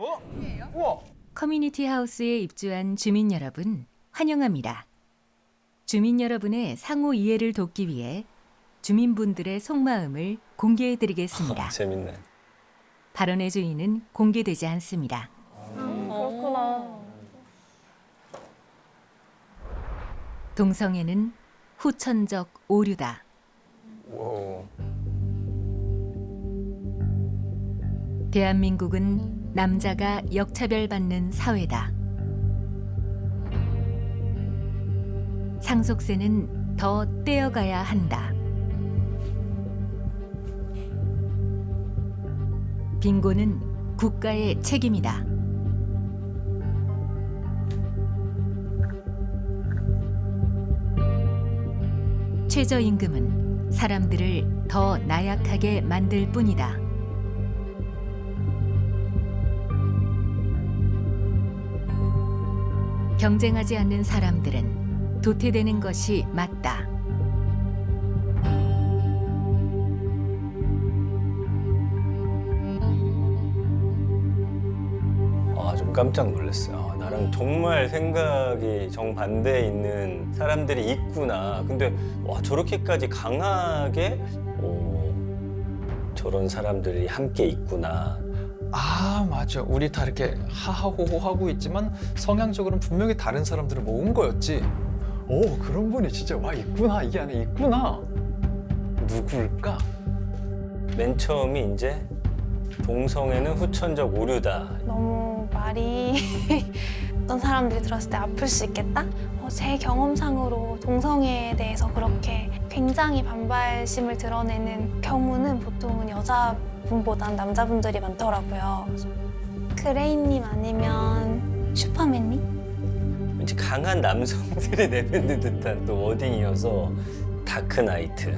어? 우와. 커뮤니티 하우스에 입주한 주민 여러분 환영합니다. 주민 여러분의 상호 이해를 돕기 위해 주민분들의 속마음을 공개해 드리겠습니다. 재밌네. 발언의 주인은 공개되지 않습니다. 그렇구나. 동성애는 후천적 오류다. 와. 대한민국은 남자가 역차별받는 사회다. 상속세는 더 떼어가야 한다. 빈곤은 국가의 책임이다. 최저임금은 사람들을 더 나약하게 만들 뿐이다. 경쟁하지 않는 사람들은 도태되는 것이 맞다. 아, 좀 깜짝 놀랐어요. 아, 나랑 정말 생각이 정반대에 있는 사람들이 있구나. 근데 와, 저렇게까지 강하게 어, 저런 사람들이 함께 있구나. 아 맞아. 우리 다 이렇게 하하호호 하고 있지만 성향적으로는 분명히 다른 사람들을 모은 거였지. 오 그런 분이 진짜 와 있구나 이 안에 있구나. 누굴까? 맨 처음이 이제 동성애는 후천적 오류다. 너무 말이 어떤 사람들이 들었을 때 아플 수 있겠다? 어, 제 경험상으로 동성애에 대해서 그렇게 굉장히 반발심을 드러내는 경우는 여자분보단 남자분들이 많더라고요. 그래서 그레이님 아니면 슈퍼맨님? 왠지 강한 남성들이 내뱉는 듯한 또 워딩이어서 다크나이트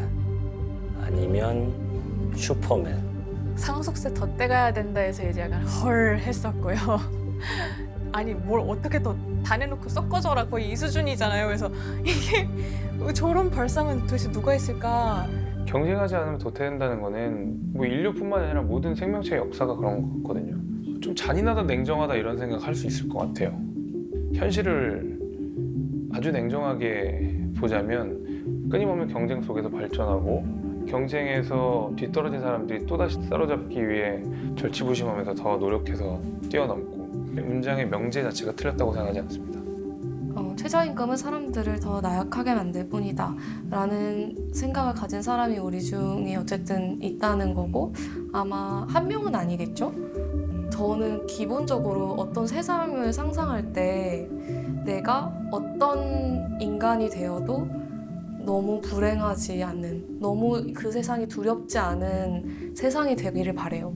아니면 슈퍼맨. 상속세 더 떼가야 된다 해서 이제 약간 헐 했었고요. 아니 뭘 어떻게 더다 내놓고 섞어줘라 거의 이 수준이잖아요. 그래서 이게 저런 발상은 도대체 누가 했을까? 경쟁하지 않으면 도태된다는 거는 뭐 인류뿐만 아니라 모든 생명체의 역사가 그런 것 같거든요. 좀 잔인하다, 냉정하다 이런 생각 할 수 있을 것 같아요. 현실을 아주 냉정하게 보자면 끊임없는 경쟁 속에서 발전하고 경쟁에서 뒤떨어진 사람들이 또다시 사로잡기 위해 절치부심하면서 더 노력해서 뛰어넘고 문장의 명제 자체가 틀렸다고 생각하지 않습니다. 어, 최저임금은 사람들을 더 나약하게 만들 뿐이다 라는 생각을 가진 사람이 우리 중에 어쨌든 있다는 거고 아마 한 명은 아니겠죠? 저는 기본적으로 어떤 세상을 상상할 때 내가 어떤 인간이 되어도 너무 불행하지 않는 너무 그 세상이 두렵지 않은 세상이 되기를 바래요.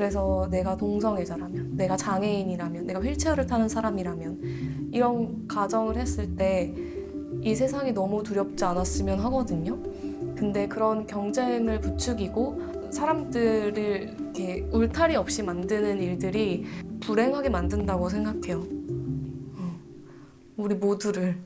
그래서 내가 동성애자라면, 내가 장애인이라면, 내가 휠체어를 타는 사람이라면 이런 가정을 했을 때 이 세상이 너무 두렵지 않았으면 하거든요. 근데 그런 경쟁을 부추기고 사람들을 이렇게 울타리 없이 만드는 일들이 불행하게 만든다고 생각해요. 어. 우리 모두를.